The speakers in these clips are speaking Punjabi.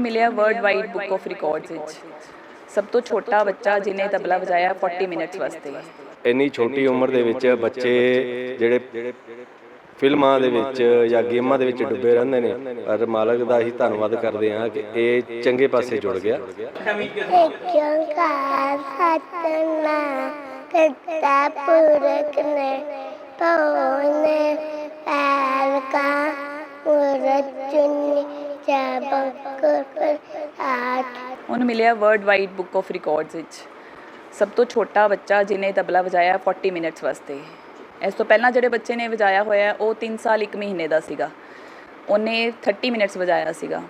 ਮਿਲਿਆ world wide book of records ਵਿੱਚ। ਸਭ ਤੋਂ ਛੋਟਾ ਬੱਚਾ ਜਿਨੇ ਤਬਲਾ ਵਜਾਇਆ 40 ਮਿੰਟਸ ਵਾਸਤੇ। ਇੰਨੀ ਛੋਟੀ ਉਮਰ ਦੇ ਵਿੱਚ ਬੱਚੇ ਜਿਹੜੇ ਫਿਲਮਾਂ ਦੇ ਵਿੱਚ ਜਾਂ ਗੇਮਾਂ ਦੇ ਵਿੱਚ ਡੁੱਬੇ ਰਹਿੰਦੇ ਨੇ ਪਰ ਮਾਲਕ ਦਾ ਹੀ ਧੰਨਵਾਦ ਕਰਦੇ ਹਾਂ ਕਿ ਇਹ ਚੰਗੇ ਪਾਸੇ ਜੁੜ ਗਿਆ। ਓੰਕਾਰ ਸਤਨਾਮ ਕਰਤਾ ਪੁਰਖ ਨੇ ਪਉਨੇ ਪੈਰ ਕਾ ਮੁਰਤ ਚੁੰਨੀ। ਜਬ ਕੁਰ ਆਠ ਉਹਨੂੰ ਮਿਲਿਆ world wide book of records ਵਿੱਚ। ਸਭ ਤੋਂ ਛੋਟਾ ਬੱਚਾ ਜਿਨੇ ਤਬਲਾ ਵਜਾਇਆ 40 ਮਿੰਟਸ ਵਾਸਤੇ। ਇਸ ਤੋਂ ਪਹਿਲਾਂ ਜਿਹੜੇ ਬੱਚੇ ਨੇ ਵਜਾਇਆ ਹੋਇਆ ਉਹ 3 ਸਾਲ 1 ਮਹੀਨੇ ਦਾ ਸੀਗਾ। ਉਹਨੇ 30 ਮਿੰਟਸ ਵਜਾਇਆ ਸੀਗਾ।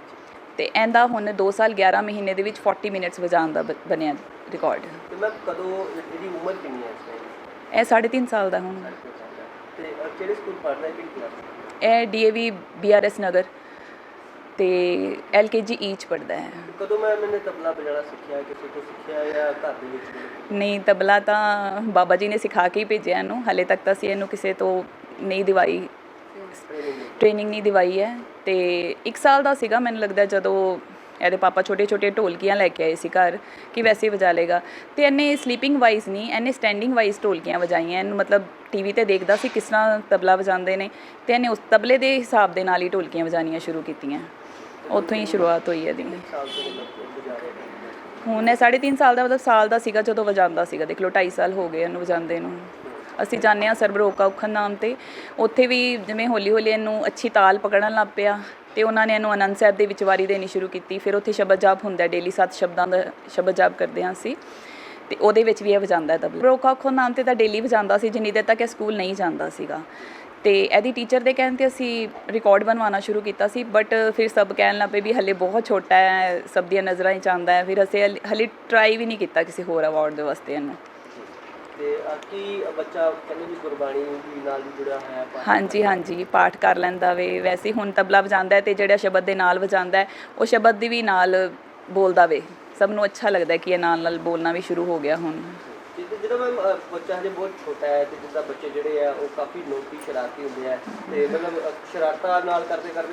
ਤੇ ਇਹਦਾ ਹੁਣ 2 ਸਾਲ 11 ਮਹੀਨੇ ਦੇ ਵਿੱਚ 40 ਮਿੰਟਸ ਵਜਾਉਣ ਦਾ ਬਣਿਆ ਰਿਕਾਰਡ ਤੇ ਮੈਂ ਕਦੋਂ ਇਹਦੀ ਉਮਰ ਕਿੰਨੀ ਹੈ ਇਸ ਟਾਈਮ ਇਹ 3.5 ਸਾਲ ਦਾ ਹੁਣ। ਤੇ ਕਿਹੜੇ ਸਕੂਲ ਪੜ੍ਹਦਾ ਹੈ ਕਿਹੜੀ ਕਲਾਸ ਇਹ ਡੀਏਵੀ ਬੀਆਰਐਸ ਨਗਰ। ਤੇ ਐਲਕੇਜੀ ਈਚ ਪੜਦਾ ਹੈ। ਕਦੋਂ ਮੈਂ ਮੈंने ਤਬਲਾ ਵਜਾਣਾ ਸਿੱਖਿਆ ਕਿਸੇ ਤੋਂ ਸਿੱਖਿਆ ਜਾਂ ਘਰ ਦੇ ਵਿੱਚ? ਨਹੀਂ ਤਬਲਾ ਤਾਂ ਬਾਬਾ ਜੀ ਨੇ ਸਿਖਾ ਕੇ ਹੀ ਭੇਜਿਆ ਇਹਨੂੰ। ਹਲੇ ਤੱਕ ਤਾਂ ਅਸੀਂ ਇਹਨੂੰ ਕਿਸੇ ਤੋਂ ਨਹੀਂ ਦਿਵਾਈ। ਟ੍ਰੇਨਿੰਗ ਨਹੀਂ ਦਿਵਾਈ ਹੈ। ਤੇ 1 ਸਾਲ ਦਾ ਸੀਗਾ ਮੈਨੂੰ ਲੱਗਦਾ ਜਦੋਂ ਇਹਦੇ ਪਾਪਾ ਛੋਟੇ ਛੋਟੇ ਢੋਲਕੀਆਂ ਲੈ ਕੇ ਆਏ ਸੀ ਘਰ ਕਿ ਵੈਸੇ ਹੀ ਵਜਾ ਲੇਗਾ ਤੇ ਇਹਨੇ ਸਲੀਪਿੰਗ ਵਾਈਜ਼ ਨਹੀਂ ਇਹਨੇ ਸਟੈਂਡਿੰਗ ਵਾਈਜ਼ ਢੋਲਕੀਆਂ ਵਜਾਈਆਂ। ਇਹਨੂੰ ਮਤਲਬ ਟੀਵੀ ਤੇ ਦੇਖਦਾ ਸੀ ਕਿਸ ਤਰ੍ਹਾਂ ਤਬਲਾ ਵਜਾਉਂਦੇ ਨੇ। ਤੇ ਇਹਨੇ ਉਸ ਤਬਲੇ ਦੇ ਹਿਸਾਬ ਦੇ ਨਾਲ ਹੀ ਢੋਲਕੀਆਂ ਵਜਾਣੀਆਂ ਸ਼ੁਰੂ ਕੀਤੀਆਂ। ਉੱਥੋਂ ਹੀ ਸ਼ੁਰੂਆਤ ਹੋਈ ਇਹਦੀ। ਹੁਣ ਇਹ 3.5 ਸਾਲ ਦਾ ਮਤਲਬ ਸਾਲ ਦਾ ਸੀਗਾ ਜਦੋਂ ਵਜਾਉਂਦਾ ਸੀਗਾ। ਦੇਖ ਲਓ 2.5 ਸਾਲ ਹੋ ਗਏ ਇਹਨੂੰ ਵਜਾਉਂਦੇ ਨੂੰ। ਅਸੀਂ ਜਾਣਦੇ ਹਾਂ ਸਰਬਰੋਕਾ ਉਖਨ ਨਾਮ ਤੇ। ਉੱਥੇ ਵੀ ਜਿਵੇਂ ਹੌਲੀ ਹੌਲੀ ਇਹਨੂੰ ਅੱਛੀ ਤਾਲ ਪਕੜਨ ਲੱਗ ਪਿਆ ਤੇ ਉਹਨਾਂ ਨੇ ਇਹਨੂੰ ਆਨੰਦ ਸਾਹਿਬ ਦੇ ਵਿੱਚ ਵਾਰੀ ਦੇਣੀ ਸ਼ੁਰੂ ਕੀਤੀ। ਫਿਰ ਉੱਥੇ ਸ਼ਬਦ ਜਾਪ ਹੁੰਦਾ, ਡੇਲੀ ਸੱਤ ਸ਼ਬਦਾਂ ਦਾ ਸ਼ਬਦ ਜਾਪ ਕਰਦੇ ਹਾਂ ਅਸੀਂ। ਤੇ ਉਹਦੇ ਵਿੱਚ ਵੀ ਇਹ ਵਜਾਉਂਦਾ ਹੈ ਤਬਲਾ। ਰੋਕਾ ਉਖਨ ਨਾਮ ਤੇ ਤਾਂ ਡੇਲੀ ਵਜਾਉਂਦਾ ਸੀ, ਜਿੰਨੀ ਦੇਰ ਤੱਕ ਇਹ ਸਕੂਲ ਨਹੀਂ ਜਾਂਦਾ ਸੀਗਾ। ਤੇ ਇਹਦੀ ਟੀਚਰ ਦੇ ਕਹਿਣ ਤੇ ਅਸੀਂ ਰਿਕਾਰਡ ਬਣਵਾਉਣਾ ਸ਼ੁਰੂ ਕੀਤਾ ਸੀ ਬਟ ਫਿਰ ਸਭ ਕਹਿਣ ਲੱਗ ਪਏ ਵੀ ਹਲੇ ਬਹੁਤ ਛੋਟਾ ਹੈ ਸਭ ਦੀਆਂ ਨਜ਼ਰਾਂ 'ਚ ਆਉਂਦਾ ਹੈ ਫਿਰ ਅਸੀਂ ਹਲੇ- ਟਰਾਈ ਵੀ ਨਹੀਂ ਕੀਤਾ ਕਿਸੇ ਹੋਰ ਅਵਾਰਡ ਦੇ ਵਾਸਤੇ ਇਹਨੂੰ। ਤੇ ਕੀ ਬੱਚਾ ਕਹਿੰਦੇ ਵੀ ਗੁਰਬਾਣੀ ਨਾਲ ਵੀ ਜੁੜਿਆ ਹੋਇਆ ਹੈ ਹਾਂਜੀ ਹਾਂਜੀ ਪਾਠ ਕਰ ਲੈਂਦਾ ਵੇ। ਵੈਸੇ ਹੀ ਹੁਣ ਤਬਲਾ ਵਜਾਉਂਦਾ ਹੈ ਤੇ ਜਿਹੜਾ ਸ਼ਬਦ ਦੇ ਨਾਲ ਵਜਾਉਂਦਾ ਹੈ ਉਹ ਸ਼ਬਦ ਦੀ ਵੀ ਨਾਲ ਬੋਲਦਾ ਵੇ। ਸਭ ਨੂੰ ਅੱਛਾ ਲੱਗਦਾ ਹੈ ਕਿ ਇਹ ਨਾਲ ਨਾਲ ਬੋਲਣਾ ਵੀ ਸ਼ੁਰੂ ਹੋ ਗਿਆ ਹੁਣ। ਜਿੱਦਾਂ ਮੈਂ ਬੱਚਾ ਹਜੇ ਬਹੁਤ ਛੋਟਾ ਹੈ ਤੇ ਜਿੱਦਾਂ ਬੱਚੇ ਜਿਹੜੇ ਆ ਉਹ ਕਾਫੀ ਨੋਟੀ ਸ਼ਰਾਰਤੀ ਹੁੰਦੇ ਆ ਤੇ ਮਤਲਬ ਸ਼ਰਾਰਤਾਂ ਨਾਲ ਕਰਦੇ ਕਰਦੇ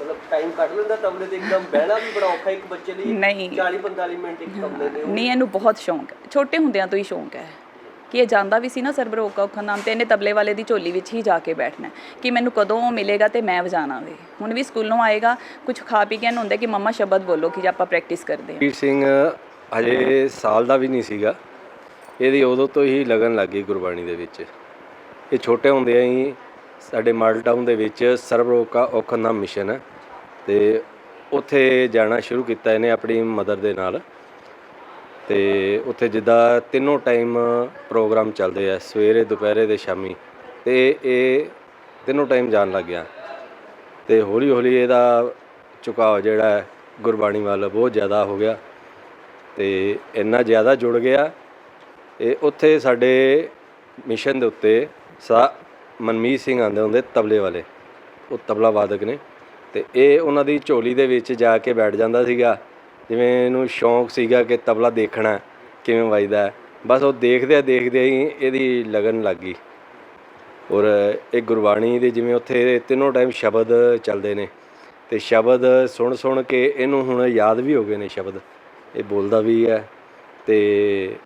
ਮਤਲਬ ਟਾਈਮ ਕੱਢ ਲੈਂਦਾ ਤਬਲੇ ਤੇ ਇੱਕਦਮ ਬਹਿਣਾ ਵੀ ਬੜਾ ਔਖਾ ਇੱਕ ਬੱਚੇ ਲਈ। ਨਹੀਂ। 40 45 ਮਿੰਟ ਇੱਕ ਤਬਲੇ ਤੇ। ਨਹੀਂ ਇਹਨੂੰ ਬਹੁਤ ਸ਼ੌਂਕ ਹੈ। ਛੋਟੇ ਹੁੰਦਿਆਂ ਤੋਂ ਹੀ ਸ਼ੌਂਕ ਹੈ ਕਿ ਇਹ ਜਾਂਦਾ ਵੀ ਸੀ ਨਾ ਸਰਬਰੋਕਾ ਉਖਾ ਨਾਮ ਤੇ ਇਹਨੇ ਤਬਲੇ ਵਾਲੇ ਦੀ ਝੋਲੀ ਵਿੱਚ ਹੀ ਜਾ ਕੇ ਬੈਠਣਾ ਕਿ ਮੈਨੂੰ ਕਦੋਂ ਉਹ ਮਿਲੇਗਾ ਤੇ ਮੈਂ ਵਜਾਣਾ ਵੇ। ਹੁਣ ਵੀ ਸਕੂਲੋਂ ਆਏਗਾ ਕੁਝ ਖਾ ਪੀ ਕੇ ਇਹਨੂੰ ਹੁੰਦਾ ਕਿ ਮੰਮਾ ਸ਼ਬਦ ਬੋਲੋ ਕਿ ਜੇ ਆਪਾਂ ਪ੍ਰੈਕਟਿਸ ਕਰਦੇ ਹਾਂ। ਵੀਰ ਸਿੰਘ ਹਜੇ ਸਾਲ ਦਾ ਵੀ ਨਹੀਂ ਸੀਗਾ। ਇਹਦੀ ਉਦੋਂ ਤੋਂ ਹੀ ਲਗਨ ਲੱਗ ਗਈ ਗੁਰਬਾਣੀ ਦੇ ਵਿੱਚ। ਇਹ ਛੋਟੇ ਹੁੰਦਿਆਂ ਹੀ ਸਾਡੇ ਮਾਡਲ ਟਾਊਨ ਦੇ ਵਿੱਚ ਸਰਵਰੋਕਾ ਔਖਨ ਨਾਮ ਮਿਸ਼ਨ ਹੈ ਤੇ ਉੱਥੇ ਜਾਣਾ ਸ਼ੁਰੂ ਕੀਤਾ ਇਹਨੇ ਆਪਣੀ ਮਦਰ ਦੇ ਨਾਲ। ਤੇ ਉੱਥੇ ਜਿੱਦਾਂ ਤਿੰਨੋਂ ਟਾਈਮ ਪ੍ਰੋਗਰਾਮ ਚੱਲਦੇ ਆ, ਸਵੇਰੇ, ਦੁਪਹਿਰੇ ਤੇ ਸ਼ਾਮੀ। ਤੇ ਇਹ ਤਿੰਨੋਂ ਟਾਈਮ ਜਾਣ ਲੱਗ ਗਿਆ। ਤੇ ਹੌਲੀ ਹੌਲੀ ਇਹਦਾ ਝੁਕਾਅ ਜਿਹੜਾ ਗੁਰਬਾਣੀ ਵੱਲ ਬਹੁਤ ਜ਼ਿਆਦਾ ਹੋ ਗਿਆ ਤੇ ਇੰਨਾ ਜ਼ਿਆਦਾ ਜੁੜ ਗਿਆ ਇਹ ਉੱਥੇ ਸਾਡੇ ਮਿਸ਼ਨ ਦੇ ਉੱਤੇ ਸਾ ਮਨਮੀਤ ਸਿੰਘ ਆਂਦੇ ਹੁੰਦੇ ਤਬਲੇ ਵਾਲੇ। ਉਹ ਤਬਲਾ ਵਾਦਕ ਨੇ। ਤੇ ਇਹ ਉਹਨਾਂ ਦੀ ਝੋਲੀ ਦੇ ਵਿੱਚ ਜਾ ਕੇ ਬੈਠ ਜਾਂਦਾ ਸੀਗਾ। ਜਿਵੇਂ ਇਹਨੂੰ ਸ਼ੌਂਕ ਸੀਗਾ ਕਿ ਤਬਲਾ ਦੇਖਣਾ ਕਿਵੇਂ ਵੱਜਦਾ ਬਸ ਉਹ ਦੇਖਦੇ ਦੇਖਦੇ ਹੀ ਇਹਦੀ ਲਗਨ ਲੱਗ ਗਈ। ਔਰ ਇਹ ਗੁਰਬਾਣੀ ਦੇ ਜਿਵੇਂ ਉੱਥੇ ਤਿੰਨੋਂ ਟਾਈਮ ਸ਼ਬਦ ਚੱਲਦੇ ਨੇ। ਤੇ ਸ਼ਬਦ ਸੁਣ ਸੁਣ ਕੇ ਇਹਨੂੰ ਹੁਣ ਯਾਦ ਵੀ ਹੋ ਗਏ ਨੇ ਸ਼ਬਦ। ਇਹ ਬੋਲਦਾ ਵੀ ਹੈ। ਤੇ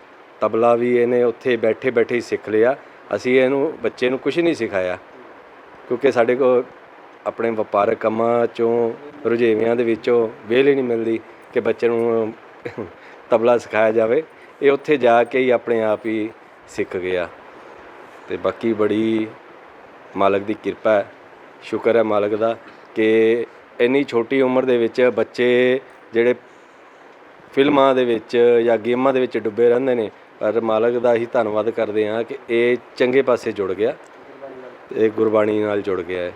ਤਬਲਾ ਵੀ ਇਹਨੇ ਉੱਥੇ ਬੈਠੇ ਬੈਠੇ ਹੀ ਸਿੱਖ ਲਿਆ। ਅਸੀਂ ਇਹਨੂੰ, ਬੱਚੇ ਨੂੰ ਕੁਝ ਨਹੀਂ ਸਿਖਾਇਆ। ਕਿਉਂਕਿ ਸਾਡੇ ਕੋਲ ਆਪਣੇ ਵਪਾਰਕ ਕੰਮਾਂ ਚੋਂ, ਰੁਝੇਵਿਆਂ ਦੇ ਵਿੱਚੋਂ ਵਿਹਲ ਨਹੀਂ ਮਿਲਦੀ ਕਿ ਬੱਚੇ ਨੂੰ ਤਬਲਾ ਸਿਖਾਇਆ ਜਾਵੇ। ਇਹ ਉੱਥੇ ਜਾ ਕੇ ਹੀ ਆਪਣੇ ਆਪ ਹੀ ਸਿੱਖ ਗਿਆ। ਤੇ ਬਾਕੀ ਬੜੀ ਮਾਲਕ ਦੀ ਕਿਰਪਾ ਹੈ। ਸ਼ੁਕਰ ਹੈ ਮਾਲਕ ਦਾ ਕਿ ਇੰਨੀ ਛੋਟੀ ਉਮਰ ਦੇ ਵਿੱਚ ਬੱਚੇ ਜਿਹੜੇ ਫਿਲਮਾਂ ਦੇ ਵਿੱਚ ਜਾਂ ਗੇਮਾਂ ਦੇ ਵਿੱਚ ਡੁੱਬੇ ਰਹਿੰਦੇ ਨੇ ਪਰ ਮਾਲਕ ਦਾ ਹੀ ਧੰਨਵਾਦ ਕਰਦੇ ਹਾਂ ਕਿ ਇਹ ਚੰਗੇ ਪਾਸੇ ਜੁੜ ਗਿਆ ਤੇ ਗੁਰਬਾਣੀ ਨਾਲ ਜੁੜ ਗਿਆ ਹੈ।